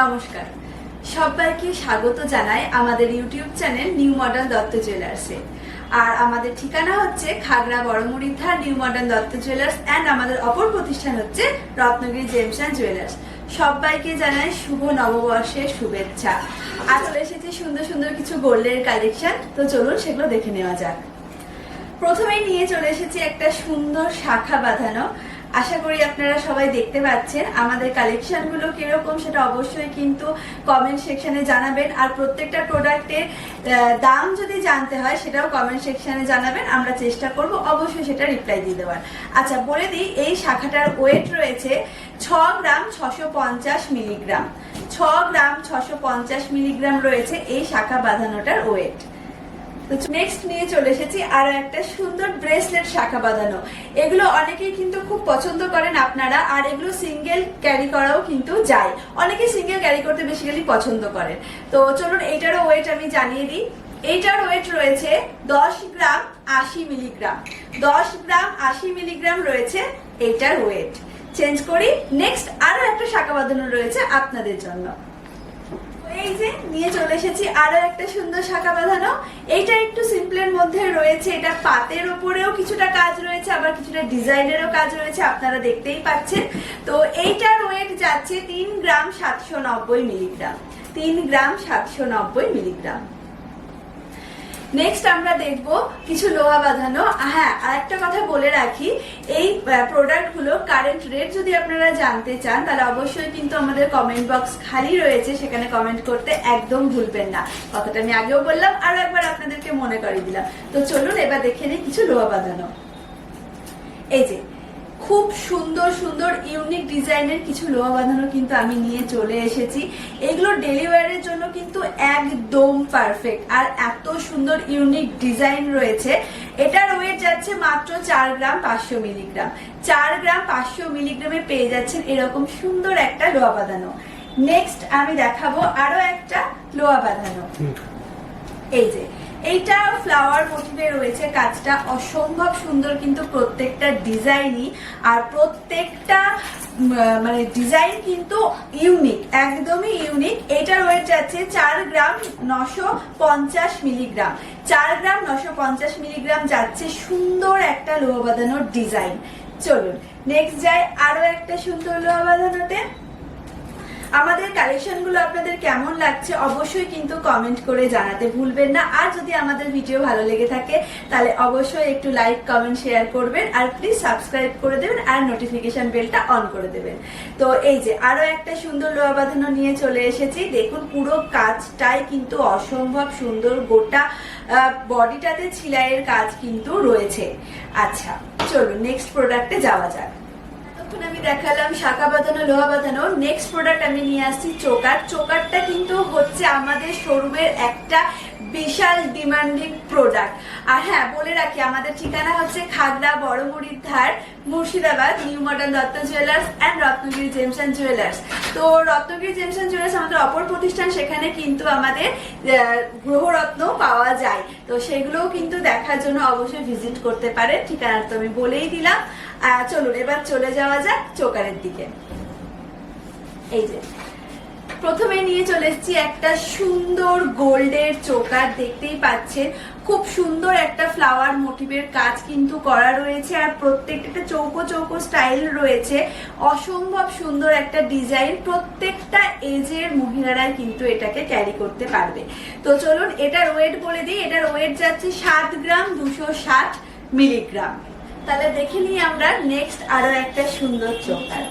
নমস্কার। সবাইকে স্বাগত জানাই আমাদের YouTube channel new modern Dutta জুয়েলার্সে আর আমাদের ঠিকানা হচ্ছে Khagra বড়মুড়িথা new modern Dutta jewellers and আমাদের অপর প্রতিষ্ঠান হচ্ছে রত্নগিরি জেমস অ্যান্ড জুয়েলার্স। সবাইকে জানাই শুভ নববর্ষের শুভেচ্ছা। আজ চলে এসেছে সুন্দর সুন্দর কিছু গোল্ডের কালেকশন, তো চলুন সেগুলো দেখে নেওয়া যাক। প্রথমেই নিয়ে চলে এসেছি একটা সুন্দর শাখা বাঁধানো আশা করি আপনারা সবাই দেখতে পাচ্ছেন আমাদের কালেকশনগুলো কীরকম সেটা অবশ্যই কিন্তু কমেন্ট সেকশনে জানাবেন। আর প্রত্যেকটা প্রোডাক্টের দাম যদি জানতে হয় সেটাও কমেন্ট সেকশনে জানাবেন। আমরা চেষ্টা করব অবশ্যই সেটা রিপ্লাই দিয়ে দেওয়ার। আচ্ছা বলে দিই, এই শাখাটার ওয়েট রয়েছে ছ গ্রাম ছশো পঞ্চাশ মিলিগ্রাম। ছ গ্রাম ছশো পঞ্চাশ মিলিগ্রাম রয়েছে এই শাখা বাঁধানোটার ওয়েট নেক্সট নিয়ে চলে এসেছি আরও একটা সুন্দর ব্রেসলেট শাখা বাঁধানো। এগুলো অনেকেই কিন্তু খুব পছন্দ করেন আপনারা, আর এগুলো সিঙ্গেল ক্যারি করাও কিন্তু যায়। অনেকে সিঙ্গেল ক্যারি করতে বেসিক্যালি পছন্দ করেন। তো চলুন, এইটারও ওয়েট আমি জানিয়ে দিই। এইটার ওয়েট রয়েছে দশ গ্রাম আশি মিলিগ্রাম দশ গ্রাম আশি মিলিগ্রাম রয়েছে এইটার ওয়েট চেঞ্জ করি নেক্সট আরও একটা শাখা বাঁধানো রয়েছে আপনাদের জন্য। এই যে, নিয়ে চলে এসেছি আরও একটা সুন্দর শাখা বাঁধানো। এইটা একটু সিম্পলের মধ্যে রয়েছে, এটা পাতের উপরেও কিছুটা কাজ রয়েছে, আবার কিছুটা ডিজাইনেরও কাজ রয়েছে, আপনারা দেখতেই পাচ্ছেন। তো এইটার ওয়েট যাচ্ছে তিন গ্রাম সাতশো নব্বই মিলিগ্রাম। তিন গ্রাম সাতশো নব্বই মিলিগ্রাম। নেক্সট আমরা দেখব কিছু লোহা বাঁধানো। হ্যাঁ আর একটা কথা বলে রাখি, এই প্রোডাক্টগুলো কারেন্ট রেট যদি আপনারা জানতে চান, তাহলে অবশ্যই কিন্তু আমাদের কমেন্ট বক্স খালি রয়েছে, সেখানে কমেন্ট করতে একদম ভুলবেন না। কথাটা আমি আগেও বললাম আরও একবার আপনাদেরকে মনে করিয়ে দিলাম। তো চলুন এবার দেখে নিই কিছু লোহা বাঁধানো। এই যে খুব সুন্দর সুন্দর ইউনিক ডিজাইনের কিছু লোহা বাঁধানো কিন্তু আমি নিয়ে চলে এসেছি। এগুলো ডেলিভারির জন্য কিন্তু একদম পারফেক্ট আর এত সুন্দর ইউনিক ডিজাইন রয়েছে। এটার ওয়েট যাচ্ছে মাত্র চার গ্রাম পাঁচশো মিলিগ্রাম চার গ্রাম পাঁচশো মিলিগ্রামে পেয়ে যাচ্ছেন এরকম সুন্দর একটা লোহা বাঁধানো। নেক্সট আমি দেখাবো আরও একটা লোহা বাঁধানো। এই যে এইটা ফ্লাওয়ার মোটিভে রয়েছে কাজটা। অসম্ভব সুন্দর কিন্তু প্রত্যেকটা ডিজাইনই আর প্রত্যেকটা মানে ডিজাইন কিন্তু ইউনিক একদমই ইউনিক এটা ওয়েট যাচ্ছে চার গ্রাম নশো পঞ্চাশ মিলিগ্রাম। চার গ্রাম নশো পঞ্চাশ মিলিগ্রাম যাচ্ছে সুন্দর একটা লোহা বাঁধানোর ডিজাইন চলুন নেক্সট যাই আরও একটা সুন্দর লোহা বাঁধানোতে। আমাদের কালেকশনগুলো আপনাদের কেমন লাগছে অবশ্যই কিন্তু কমেন্ট করে জানাতে ভুলবেন না। আর যদি আমাদের ভিডিও ভালো লেগে থাকে, তাহলে অবশ্যই একটু লাইক কমেন্ট শেয়ার করবেন। আর প্লিজ সাবস্ক্রাইব করে দেবেন আর নোটিফিকেশন বেলটা অন করে দেবেন। তো এই যে, আরও একটা সুন্দর লোহা বাঁধানো নিয়ে চলে এসেছি। দেখুন, পুরো কাজটাই কিন্তু অসম্ভব সুন্দর। গোটা বডিটাতে ছিলাইয়ের কাজ কিন্তু রয়েছে। আচ্ছা চলুন নেক্সট প্রোডাক্টে যাওয়া যাক। এখন আমি দেখালাম শাখা বাঁধানো, লোহা বাঁধানো। নেক্সট প্রোডাক্ট আমি নিয়ে আসছি চোকার। চোকারটা কিন্তু হচ্ছে আমাদের শোরুমের একটা বিশাল ডিমান্ডিং প্রোডাক্ট আর হ্যাঁ বলে রাখি, আমাদের ঠিকানা হচ্ছে খাগড়া, বড়মুড়ির ধার, Murshidabad, new modern Dutta jewellers and Ratnagiri gems and jewellers. তো রত্নগিরি জেমস অ্যান্ড জুয়েলার্স আমাদের অপর প্রতিষ্ঠান, সেখানে কিন্তু আমাদের গ্রহরত্ন পাওয়া যায়। তো সেগুলোও কিন্তু দেখার জন্য অবশ্যই ভিজিট করতে পারে ঠিকানা তো আমি বলেই দিলাম। চলুন, এবার চলে যাওয়া যাক চোকারের দিকে। এই যে, প্রথমে নিয়ে চলে এসেছি একটা সুন্দর গোল্ডের চোকার, দেখতেই পাচ্ছেন। খুব সুন্দর একটা ফ্লাওয়ার মোটিভের কাজ কিন্তু করা রয়েছে, আর প্রত্যেকটা চৌকো চৌকো স্টাইল রয়েছে। অসম্ভব সুন্দর একটা ডিজাইন প্রত্যেকটা এজের মহিলারাই কিন্তু এটাকে ক্যারি করতে পারবে। তো চলুন, এটার ওয়েট বলে দিই, এটার ওয়েট যাচ্ছে সাত গ্রাম দুশো ষাট মিলিগ্রাম তাহলে দেখে নিই আমরা নেক্সট আরও একটা সুন্দর চোকার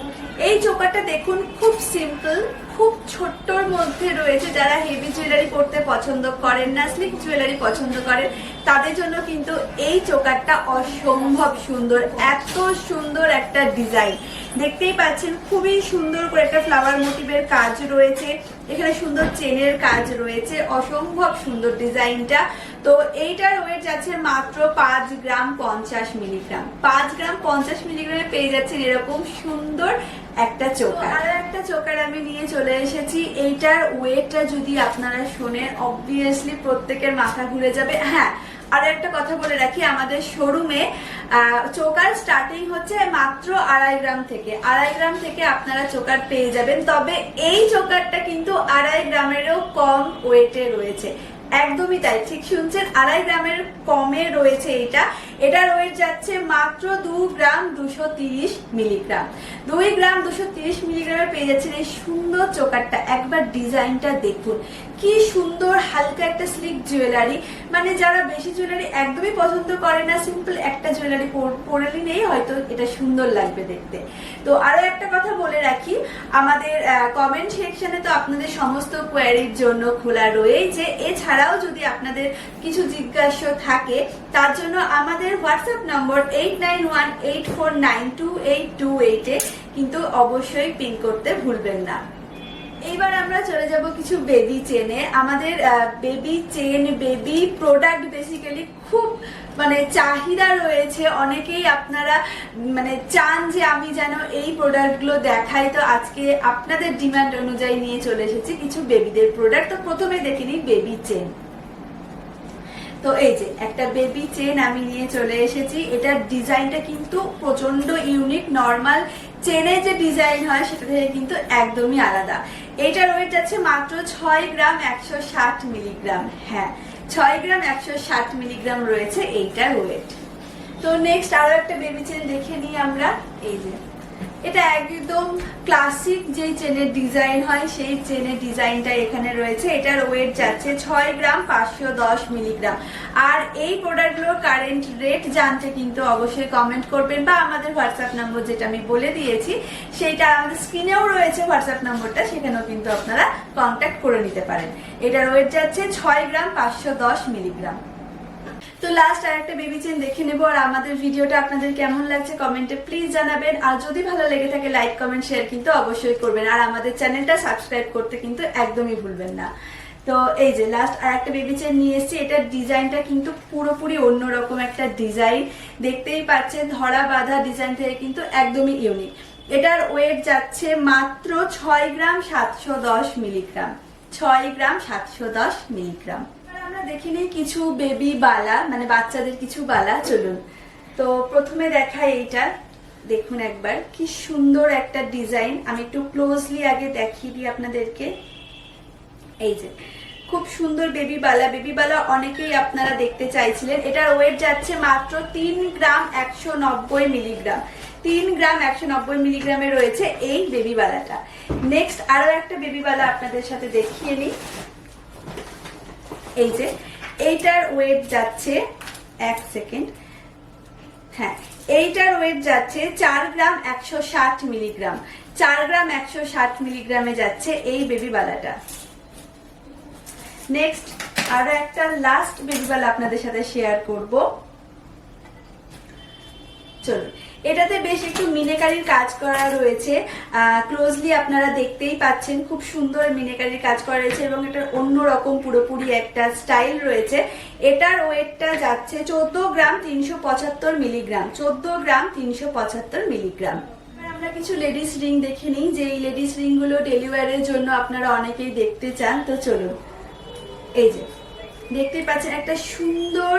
এই চোকারটা দেখুন খুব সিম্পল খুব ছোট্টর মধ্যে রয়েছে যারা হেভি জুয়েলারি পরতে পছন্দ করেন না স্লিক জুয়েলারি পছন্দ করেন, তাদের জন্য কিন্তু এই চোকারটা অসম্ভব সুন্দর, এত সুন্দর একটা ডিজাইন দেখতেই পাচ্ছেন, খুবই সুন্দর করে একটা ফ্লাওয়ার মোটিভের কাজ রয়েছে, এখানে সুন্দর চেনের কাজ রয়েছে, অসম্ভব সুন্দর ডিজাইনটা তো এইটার ওয়েট যাচ্ছে মাত্র পাঁচ গ্রাম পঞ্চাশ মিলিগ্রাম। পাঁচ গ্রাম পঞ্চাশ মিলিগ্রামে পেয়ে যাচ্ছেন এরকম সুন্দর একটা চোকার আর। একটা চোকার আমি নিয়ে চলে এসেছি। এইটার ওয়েটটা যদি আপনারা শোনেন অবভিয়াসলি প্রত্যেকের মাথা ঘুরে যাবে। হ্যাঁ আর একটা কথা বলে রাখি, আমাদের শোরুমে চোকার স্টার্টিং হচ্ছে মাত্র আড়াই গ্রাম থেকে। আড়াই গ্রাম থেকে আপনারা চোকার পেয়ে যাবেন। তবে এই চোকারটা কিন্তু আড়াই গ্রামেরও কম ওয়েটে রয়েছে। একদমই তাই, ঠিক শুনছেন? আড়াই গ্রামের কমে রয়েছে এটা এটার ওয়েট যাচ্ছে মাত্র দু গ্রাম দুশো তিরিশ মিলিগ্রাম। দুই গ্রাম দুশো তিরিশ মিলিগ্রামে পেয়ে যাচ্ছেন এই সুন্দর চোকারটা। একবার ডিজাইনটা দেখুন। কি সুন্দর, হালকা একটা স্লিক জুয়েলারি মানে যারা বেশি জুয়েলারি একদমই পছন্দ করে না সিম্পল একটা জুয়েলারি পরে নিলেই হয়তো এটা সুন্দর লাগবে দেখতে। তো আরও একটা কথা বলে রাখি, আমাদের কমেন্ট সেকশনে তো আপনাদের সমস্ত কোয়ারির জন্য খোলা রয়েছে এছাড়াও যদি আপনাদের কিছু জিজ্ঞাসা থাকে, তার জন্য আমাদের WhatsApp number eight nine one eight four nine two eight two কিন্তু অবশ্যই পিন করতে ভুলবেন না। এইবার আমরা চলে যাব কিছু বেবি চেনে আমাদের baby chain baby product basically খুব মানে চাহিদা রয়েছে। অনেকেই আপনারা মানে চান যে আমি যেন এই প্রোডাক্টগুলো দেখাই। তো আজকে আপনাদের ডিমান্ড অনুযায়ী নিয়ে চলে এসেছি কিছু বেবিদের প্রোডাক্ট তো প্রথমে দেখিনি বেবি চেন তো এই যে, একটা বেবি চেন আমি নিয়ে চলে এসেছি। এটার ডিজাইনটা কিন্তু প্রচণ্ড ইউনিক নর্মাল চেনের যে ডিজাইন হয়, সেটা থেকে কিন্তু একদমই আলাদা। এটার ওয়েট আছে মাত্র ছয় গ্রাম একশো ষাট মিলিগ্রাম হ্যাঁ ছয় গ্রাম একশো ষাট মিলিগ্রাম রয়েছে এইটার ওয়েট তো নেক্সট আরও একটা বেবি চেন দেখে নিই আমরা। এই যে এটা একদম ক্লাসিক যে চেনের ডিজাইন হয়, সেই চেনের ডিজাইনটা এখানে রয়েছে। এটার ওয়েট যাচ্ছে ছয় গ্রাম পাঁচশো দশ মিলিগ্রাম আর এই প্রোডাক্টগুলোর কারেন্ট রেট জানতে কিন্তু অবশ্যই কমেন্ট করবেন বা আমাদের হোয়াটসঅ্যাপ নম্বর যেটা আমি বলে দিয়েছি, সেইটা আমাদের স্ক্রিনেও রয়েছে হোয়াটসঅ্যাপ নম্বরটা সেখানেও কিন্তু আপনারা কন্ট্যাক্ট করে নিতে পারেন। এটার ওয়েট যাচ্ছে ছয় গ্রাম পাঁচশো দশ মিলিগ্রাম তো লাস্ট আর একটা বেবি চেন দেখে নেব, আর আমাদের ভিডিওটা আপনাদের কেমন লাগছে কমেন্টে প্লিজ জানাবেন। আর যদি ভালো লেগে থাকে লাইক কমেন্ট শেয়ার কিন্তু অবশ্যই করবেন। আর আমাদের চ্যানেলটা সাবস্ক্রাইব করতে কিন্তু একদমই ভুলবেন না। তো এই যে লাস্ট আর একটা বেবি চেন নিয়ে এসেছি, এটার ডিজাইনটা কিন্তু পুরোপুরি অন্যরকম একটা ডিজাইন দেখতেই পাচ্ছেন ধরা বাঁধা ডিজাইন থেকে কিন্তু একদমই ইউনিক এটার ওয়েট যাচ্ছে মাত্র ছয় গ্রাম সাতশো দশ মিলিগ্রাম। ছয় গ্রাম সাতশো দশ মিলিগ্রাম। আমরা দেখে নিই কিছু বেবি বালা মানে বাচ্চাদের কিছু বালা, চলুন। তো প্রথমে দেখাই এইটা, দেখুন একবার। কি সুন্দর একটা ডিজাইন আমি একটু ক্লোজলি আগে দেখিয়ে দিই আপনাদেরকে। এই যে, খুব সুন্দর বেবি বালা। বেবি বালা অনেকেই আপনারা দেখতে চাইছিলেন। এটার ওয়েট যাচ্ছে মাত্র তিন গ্রাম একশো নব্বই মিলিগ্রাম তিন গ্রাম একশো নব্বই মিলিগ্রামে রয়েছে এই বেবি বালাটা। নেক্সট আরও একটা বেবি বালা আপনাদের সাথে দেখিয়ে নিই। এই যে, এইটার ওয়েট যাচ্ছে এক সেকেন্ড হ্যাঁ এইটার ওয়েট যাচ্ছে চার গ্রাম একশো ষাট মিলিগ্রাম চার গ্রাম একশো ষাট মিলিগ্রামে যাচ্ছে এই বেবি বালাটা। নেক্সট আরও একটা লাস্ট বেবি আপনাদের সাথে শেয়ার করব। চলুন এটাতে বেশ একটু মিনেকারির কাজ করা রয়েছে। ক্লোজলি আপনারা দেখতেই পাচ্ছেন, খুব সুন্দর মিনেকারির কাজ করা রয়েছে এবং এটার অন্যরকম পুরোপুরি একটা স্টাইল রয়েছে। এটার ওয়েটটা যাচ্ছে চোদ্দ গ্রাম তিনশো পঁচাত্তর মিলিগ্রাম, চোদ্দ গ্রাম তিনশো পঁচাত্তর মিলিগ্রাম। আমরা কিছু লেডিস রিং দেখে নিই, যে এই লেডিস রিংগুলো ডেলিভারির জন্য আপনারা অনেকেই দেখতে চান। তো চলুন, এই যে, দেখতেই পাচ্ছেন একটা সুন্দর,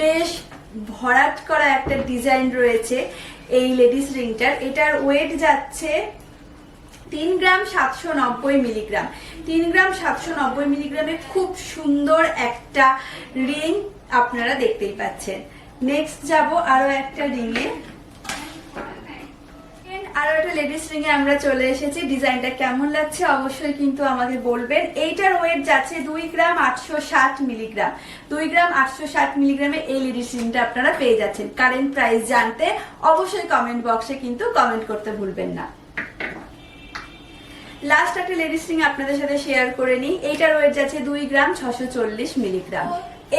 বেশ ভরাট করা একটা ডিজাইন রয়েছে এই লেডিস রিংটার। এটার ওয়েট যাচ্ছে তিন গ্রাম সাতশো নব্বই মিলিগ্রাম। তিন গ্রাম সাতশো নব্বই মিলিগ্রামে খুব সুন্দর একটা রিং আপনারা দেখতেই পাচ্ছেন। নেক্সট যাব আরও একটা রিংয়ে। আরও একটা লেডিস রিং এ আমরা চলে এসেছি। ডিজাইনটা কেমন লাগছে অবশ্যই কিন্তু আমাকে বলবেন। এইটার ওয়েট যাচ্ছে দুই গ্রাম আটশো ষাট মিলিগ্রাম দুই গ্রাম আটশো ষাট মিলিগ্রামে এই লেডিস রিংটা আপনারা পেয়ে যাচ্ছেন। কারেন্ট প্রাইস জানতে অবশ্যই কমেন্ট বক্সে কিন্তু কমেন্ট করতে ভুলবেন না। লাস্ট একটা লেডিস রিং আপনাদের সাথে শেয়ার করে নিই। এইটার ওয়েট যাচ্ছে দুই গ্রাম ছশো চল্লিশ মিলিগ্রাম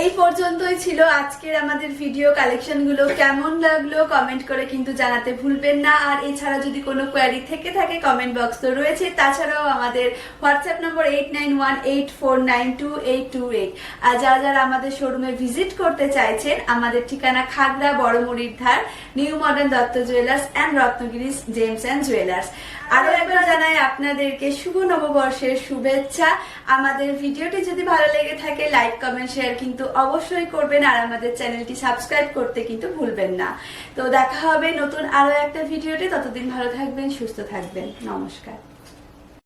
এই পর্যন্তই ছিল আজকের আমাদের ভিডিও কালেকশনগুলো। কেমন লাগল কমেন্ট করে কিন্তু জানাতে ভুলবেন না। আর এছাড়া যদি কোনো কোয়ারি থেকে থাকে কমেন্ট বক্স তো রয়েছে, তাছাড়াও আমাদের WhatsApp number eight nine one eight four nine two eight two eight আর যারা যারা আমাদের শোরুমে ভিজিট করতে চাইছেন, আমাদের ঠিকানা খাগড়া, বড়মুড়ির ধার new modern Dutta jewellers and Ratnagiri gems and jewellers আরও একবার জানাই আপনাদেরকে শুভ নববর্ষের শুভেচ্ছা। আমাদের ভিডিওটি যদি ভালো লেগে থাকে লাইক কমেন্ট শেয়ার কিন্তু কিন্তু অবশ্যই করবেন আর আমাদের চ্যানেলটি সাবস্ক্রাইব করতে কিন্তু ভুলবেন না। তো দেখা হবে নতুন আরও একটা ভিডিওতে। ততদিন ভালো থাকবেন, সুস্থ থাকবেন। নমস্কার।